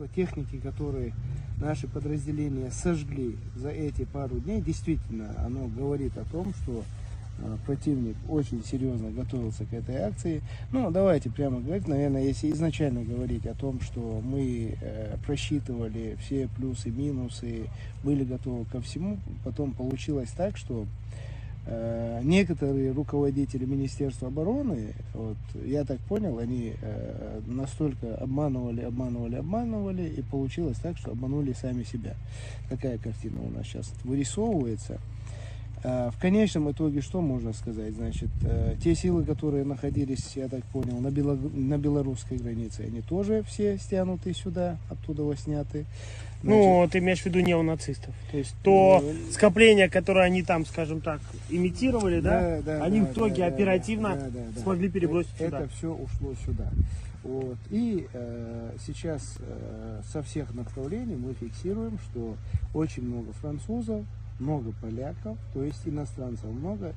количество техники, которые наши подразделения сожгли за эти пару дней, действительно, оно говорит о том, что э, противник очень серьезно готовился к этой акции. Ну, давайте прямо говорить, наверное, если изначально говорить о том, что мы э, просчитывали все плюсы, минусы, были готовы ко всему, потом получилось так, что Некоторые руководители Министерства обороны, вот, я так понял, они э, настолько обманывали, обманывали, обманывали, и получилось так, что обманули сами себя. Такая картина у нас сейчас вырисовывается. А В конечном итоге что можно сказать? Значит, э, те силы, которые находились, я так понял, на, бело- на белорусской границе, они тоже все стянуты сюда, оттуда сняты. Ну, ты имеешь в виду неонацистов. То есть то Ну, скопление, которое они там, скажем так, имитировали, да, Да, да, они да, в итоге да, да, оперативно да, да, да. смогли перебросить это, сюда. Это все ушло сюда. Вот. И э, сейчас э, со всех направлений мы фиксируем, что очень много французов, много поляков, то есть иностранцев много.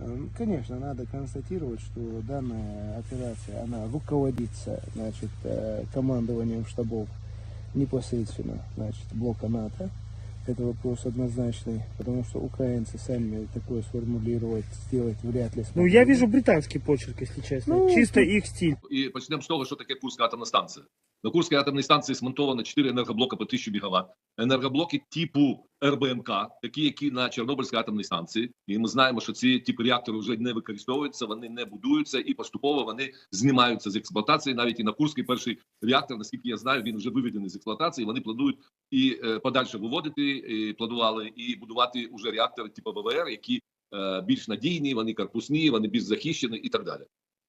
Э, Конечно, надо констатировать, что данная операция, она руководится значит, э, командованием штабов непосредственно значит, блока НАТО. Это вопрос однозначный, потому что украинцы сами такое сформулировать, сделать вряд ли Ну, смогли. я вижу британский почерк, если честно. Ну, Чисто их стиль. І почнемо з того, що таке Курська атомна станція. На Курській атомній станції смонтовано 4 енергоблоки по 1000 МВт. Енергоблоки типу РБМК, такі, які на Чорнобильській атомній станції. І ми знаємо, що ці типи реакторів вже не використовуються, вони не будуються і поступово вони знімаються з експлуатації. Навіть і на Курський перший реактор, наскільки я знаю, він вже виведений з експлуатації. Вони планують і е, подальше виводити, і планували і будувати уже реактори типу ВВР, які е, більш надійні, вони корпусні, вони більш захищені і так далі.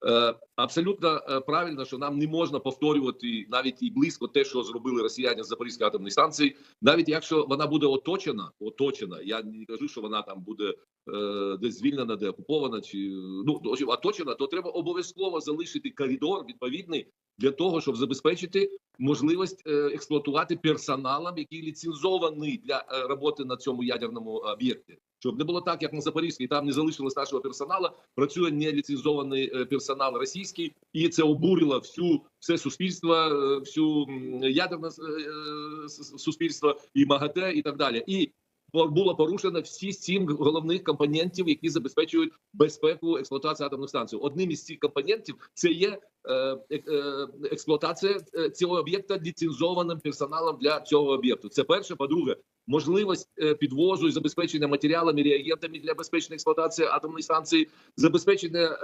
Е, Абсолютно е, правильно, що нам не можна повторювати навіть і близько те, що зробили росіяни з Запорізької атомної станції, навіть якщо вона буде оточена, оточена. Я не кажу, що вона там буде е, десь звільнена, де окупована, чи ну оточена, то треба обов'язково залишити коридор відповідний для того, щоб забезпечити можливість е, експлуатувати персоналом, який ліцензований для роботи на цьому ядерному об'єкті. Щоб не було так, як на Запорізькій, там не залишилось нашого персоналу, працює неліцензований е, персонал російський, і це обурило всю все суспільство, е, всю ядерне е, суспільство і МАГАТЕ, і так далі. І було порушено всі сім головних компонентів, які забезпечують безпеку експлуатації атомних станцій. Одним із цих компонентів це є е, е, е, експлуатація цього об'єкта ліцензованим персоналом для цього об'єкту. Це перше. По-друге, можливість підвозу і забезпечення матеріалами, реагентами для безпечної експлуатації атомної станції, забезпечення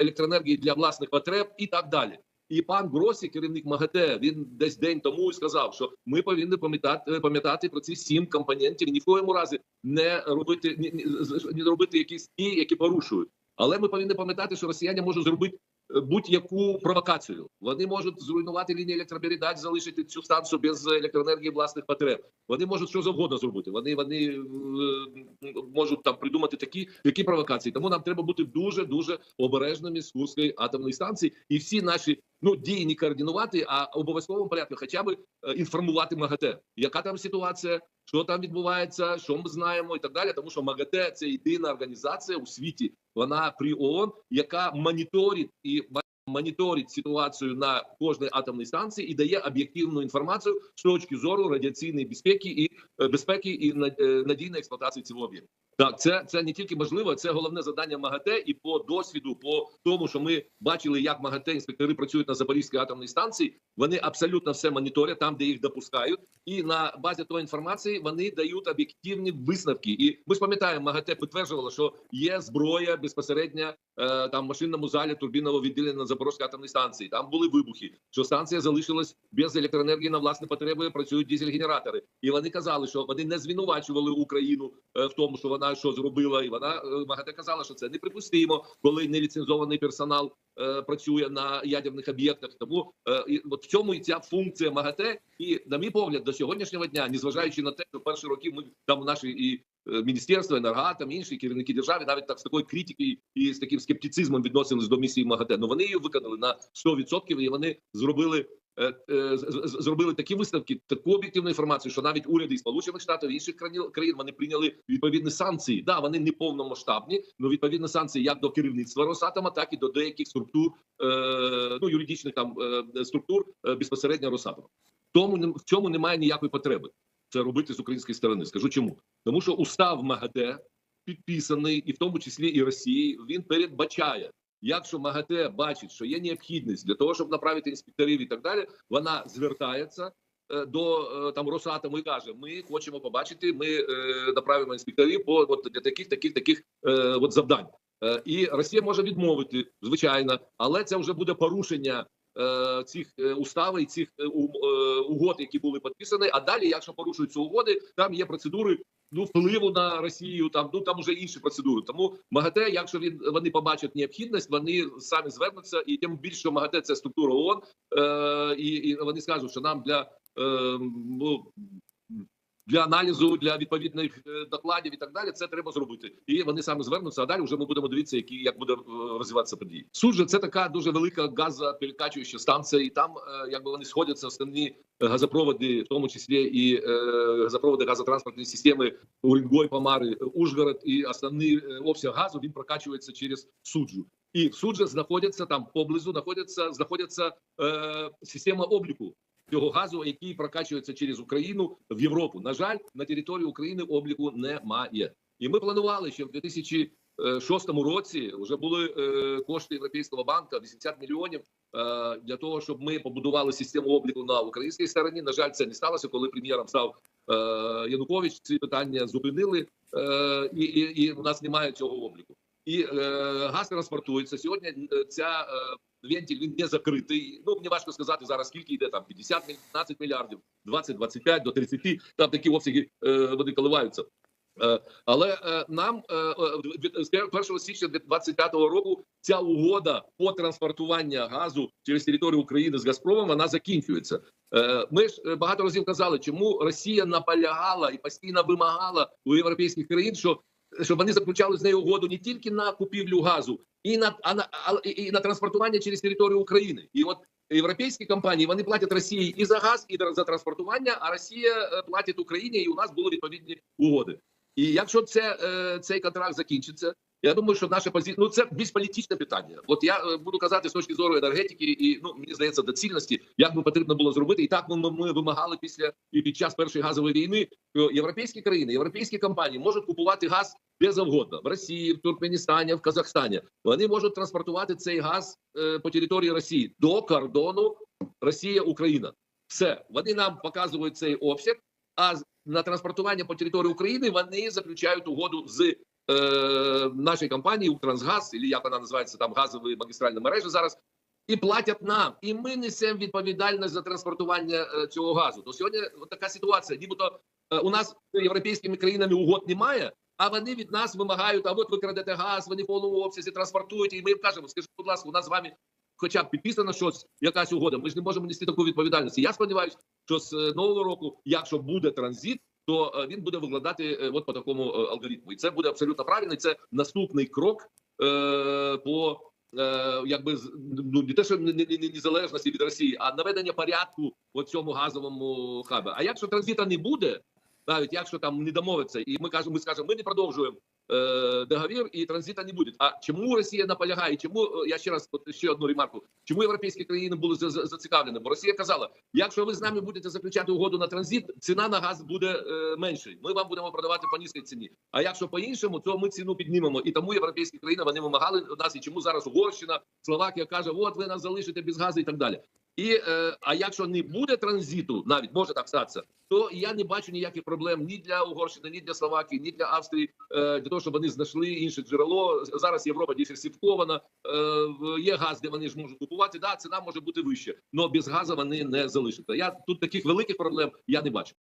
електроенергії для власних потреб і так далі. І пан Гросі, керівник МАГАТЕ, він десь день тому сказав, що ми повинні пам'ятати пам'ятати про ці сім компонентів ні в коєму разі не робити ні, ні, робити якісь дії, які порушують. Але ми повинні пам'ятати, що росіяни можуть зробити будь-яку провокацію. Вони можуть зруйнувати лінії електропередач, залишити цю станцію без електроенергії власних потреб. Вони можуть що завгодно зробити. Вони вони е, можуть там придумати такі які провокації. Тому нам треба бути дуже дуже обережними з Курської атомної станції, і всі наші ну дії не координувати, а в обов'язковому порядку, хоча б е, інформувати МАГАТЕ, яка там ситуація, що там відбувається, що ми знаємо, і так далі. Тому що МАГАТЕ це єдина організація у світі. Вона при ООН, яка моніторить і моніторить ситуацію на кожній атомній станції і дає об'єктивну інформацію з точки зору радіаційної безпеки і е, безпеки і е, надійної експлуатації цього об'єкту. Так, це це не тільки можливо, це головне завдання МАГАТЕ, і по досвіду, по тому, що ми бачили, як МАГАТЕ інспектори працюють на Запорізькій атомній станції. Вони абсолютно все моніторять там, де їх допускають, і на базі тої інформації вони дають об'єктивні висновки. І ми ж пам'ятаємо, МАГАТЕ підтверджувало, що є зброя безпосередньо е, там машинному залі турбінного відділення на Запорізькій атомній станції. Там були вибухи, що станція залишилась без електроенергії на власні потреби. Працюють дизель-генератори, і вони казали, що вони не звинувачували Україну е, в тому, що вона що зробила, і вона е, МАГАТЕ казала, що це неприпустимо, коли неліцензований персонал е, працює на ядерних об'єктах. Тому е, от в цьому і ця функція МАГАТЕ. І на мій погляд, до сьогоднішнього дня, незважаючи на те, що перші роки ми там наші і е, міністерство, енергоатом, інші керівники держави, навіть так з такою критикою і з таким скептицизмом відносились до місії МАГАТЕ. Ну вони її виконали на 100% і вони зробили. е, е, Зробили такі виставки, таку об'єктивну інформацію, що навіть уряди Сполучених Штатів і інших країн вони прийняли відповідні санкції. Да, вони не повномасштабні, але відповідні санкції як до керівництва Росатома, так і до деяких структур, ну юридичних там структур безпосередньо Росатома. тому в цьому немає ніякої потреби. Це робити з української сторони. Скажу чому, тому що устав МАГАТЕ підписаний, і в тому числі і Росії, він передбачає. Якщо МАГАТЕ бачить, що є необхідність для того, щоб направити інспекторів і так далі, вона звертається е, до е, там Росатому і каже: Ми хочемо побачити, ми е, направимо інспекторів по от для таких, таких, таких е, от завдань. Е, і Росія може відмовити, звичайно, але це вже буде порушення цих устави уставів і цих е, е, угод, які були підписані. А далі, якщо порушуються угоди, там є процедури ну впливу на Росію. Там ну там вже інші процедури. Тому МАГАТЕ, якщо він вони побачать необхідність, вони самі звернуться, і тим більше МАГАТЕ це структура ООН, е, і, і вони скажуть, що нам для е, ну, для аналізу, для відповідних е, докладів і так далі, це треба зробити. І вони саме звернуться. А далі вже ми будемо дивитися, які як буде е, розвиватися події. Суджа це така дуже велика газоперекачуюча станція, і там е, якби вони сходяться основні газопроводи, в тому числі і газопроводи газотранспортної системи Уренгой, Помари, Ужгород, і основний обсяг газу він прокачується через суджу. І в суджа знаходяться там поблизу, знаходяться знаходяться е, система обліку цього газу, який прокачується через Україну в Європу. На жаль, на території України обліку немає. І ми планували, що в 2006 році вже були е, кошти Європейського банку 80 мільйонів е, для того, щоб ми побудували систему обліку на українській стороні. На жаль, це не сталося, коли прем'єром став е, Янукович. Ці питання зупинили, і, і, і у нас немає цього обліку. І е, газ транспортується сьогодні. Ця вентиль він не закритий. Ну мені важко сказати зараз, скільки йде там 50 міль- 15 мільярдів, 20, 25 до 30, Там такі обсяги е, вони коливаються. Е, але е, нам е, е, з 1 січня 2025 року ця угода по транспортуванню газу через територію України з Газпромом вона закінчується. Е, Ми ж е, багато разів казали, чому Росія наполягала і постійно вимагала у європейських країн, що щоб вони заключали з нею угоду не тільки на купівлю газу, і на а на а, і, на транспортування через територію України. І от європейські компанії вони платять Росії і за газ, і за транспортування. А Росія е, платить Україні, і у нас були відповідні угоди. І якщо це е, цей контракт закінчиться, я думаю, що наша позиція ну це більш політичне питання. От я е, буду казати з точки зору енергетики, і ну мені здається, доцільності, як би потрібно було зробити, і так ми, ми, ми вимагали після і під час першої газової війни. Європейські країни, європейські компанії можуть купувати газ де завгодно в Росії, в Туркменістані, в Казахстані. Вони можуть транспортувати цей газ е, по території Росії до кордону Росія Україна. Все вони нам показують цей обсяг. А на транспортування по території України вони заключають угоду з нашої компанії Укртрансгаз, і як вона називається там газові магістральні мережі зараз. І платять нам, і ми несемо відповідальність за транспортування е, цього газу. То сьогодні така ситуація. Нібито е, у нас з європейськими країнами угод немає, а вони від нас вимагають: а от ви крадете газ, вони в повному обсязі транспортують. І ми їм кажемо, скажіть, будь ласка, у нас з вами хоча б підписано щось, якась угода. Ми ж не можемо нести таку відповідальність. Я сподіваюся, що з нового року, якщо буде транзит, то е, він буде виглядати е, от по такому е, алгоритму. І це буде абсолютно правильно. Це наступний крок е, по. Е, якби ну не те, що не- не- не- незалежності від Росії, а наведення порядку по цьому газовому хабі. А якщо транзита не буде, навіть якщо там не домовиться, і ми кажемо, ми скажемо, ми не продовжуємо договір, і транзита не буде. А чому Росія наполягає? Чому е, я ще раз ще одну ремарку? Чому європейські країни були за- за- зацікавлені? Бо Росія казала: якщо ви з нами будете заключати угоду на транзит, ціна на газ буде е, меншою. Ми вам будемо продавати по низькій ціні. А якщо по іншому, то ми ціну піднімемо. І тому європейські країни вони вимагали нас. І чому зараз Угорщина, Словакія каже: от ви нас залишите без газу і так далі. І е, а якщо не буде транзиту, навіть може так статися, то я не бачу ніяких проблем ні для Угорщини, ні для Словакії, ні для Австрії, е, для того, щоб вони знайшли інше джерело. Зараз Європа диверсифікована, е, є газ, де вони ж можуть купувати. Да, ціна може бути вища, але без газу вони не залишаться. Я тут таких великих проблем я не бачу.